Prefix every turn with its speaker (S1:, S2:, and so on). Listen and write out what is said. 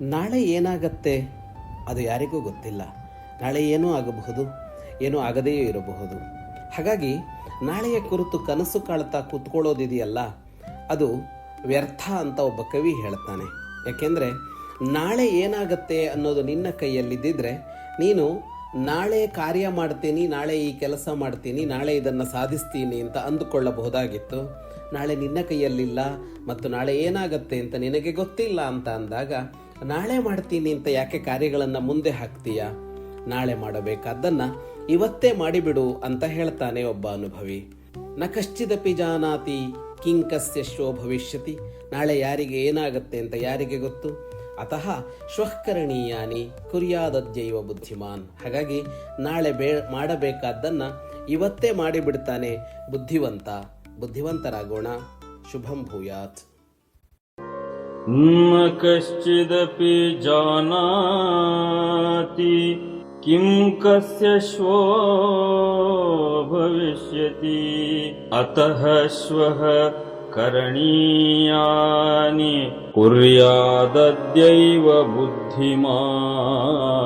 S1: ನಾಳೆ ಏನಾಗತ್ತೆ ಅದು ಯಾರಿಗೂ ಗೊತ್ತಿಲ್ಲ. ನಾಳೆ ಏನೂ ಆಗಬಹುದು, ಏನೂ ಆಗದೆಯೇ ಇರಬಹುದು. ಹಾಗಾಗಿ ನಾಳೆಯ ಕುರಿತು ಕನಸು ಕಾಳ್ತಾ ಕೂತ್ಕೊಳ್ಳೋದಿದೆಯಲ್ಲ, ಅದು ವ್ಯರ್ಥ ಅಂತ ಒಬ್ಬ ಕವಿ ಹೇಳ್ತಾನೆ. ಯಾಕೆಂದರೆ, ನಾಳೆ ಏನಾಗತ್ತೆ ಅನ್ನೋದು ನಿನ್ನ ಕೈಯಲ್ಲಿದ್ದಿದ್ರೆ, ನೀನು ನಾಳೆ ಕಾರ್ಯ ಮಾಡ್ತೀನಿ, ನಾಳೆ ಈ ಕೆಲಸ ಮಾಡ್ತೀನಿ, ನಾಳೆ ಇದನ್ನು ಸಾಧಿಸ್ತೀನಿ ಅಂತ ಅಂದುಕೊಳ್ಳಬಹುದಾಗಿತ್ತು. ನಾಳೆ ನಿನ್ನ ಕೈಯಲ್ಲಿಲ್ಲ ಮತ್ತು ನಾಳೆ ಏನಾಗತ್ತೆ ಅಂತ ನಿನಗೆ ಗೊತ್ತಿಲ್ಲ ಅಂತ ಅಂದಾಗ ನಾಳೆ ಮಾಡ್ತೀನಿ ಅಂತ ಯಾಕೆ ಕಾರ್ಯಗಳನ್ನು ಮುಂದೆ ಹಾಕ್ತೀಯ? ನಾಳೆ ಮಾಡಬೇಕಾದ್ದನ್ನ ಇವತ್ತೇ ಮಾಡಿಬಿಡು ಅಂತ ಹೇಳ್ತಾನೆ ಒಬ್ಬ ಅನುಭವಿ. ನ ಕಶ್ಚಿದಪಿ ಜಾನಾತಿ ಕಿಂಕಸ್ಯ ಶೋ ಭವಿಷ್ಯತಿ. ನಾಳೆ ಯಾರಿಗೆ ಏನಾಗತ್ತೆ ಅಂತ ಯಾರಿಗೆ ಗೊತ್ತು? ಅತಃ ಶ್ವಃಕರಣೀಯಾನಿ ಕುರಿಯಾದದ್ಯೈವ ಬುದ್ಧಿಮಾನ್. ಹಾಗಾಗಿ ನಾಳೆ ಬೇ ಮಾಡಬೇಕಾದ್ದನ್ನ ಇವತ್ತೇ ಮಾಡಿಬಿಡ್ತಾನೆ ಬುದ್ಧಿವಂತ. ಬುದ್ಧಿವಂತರಾಗೋಣ. ಶುಭಂ ಭೂಯಾತ್.
S2: न कश्चिदपि जानाति किं कस्य श्वो भविष्यति। अतः श्वः करणीयानि कुर्यादद्यैव बुद्धिमान्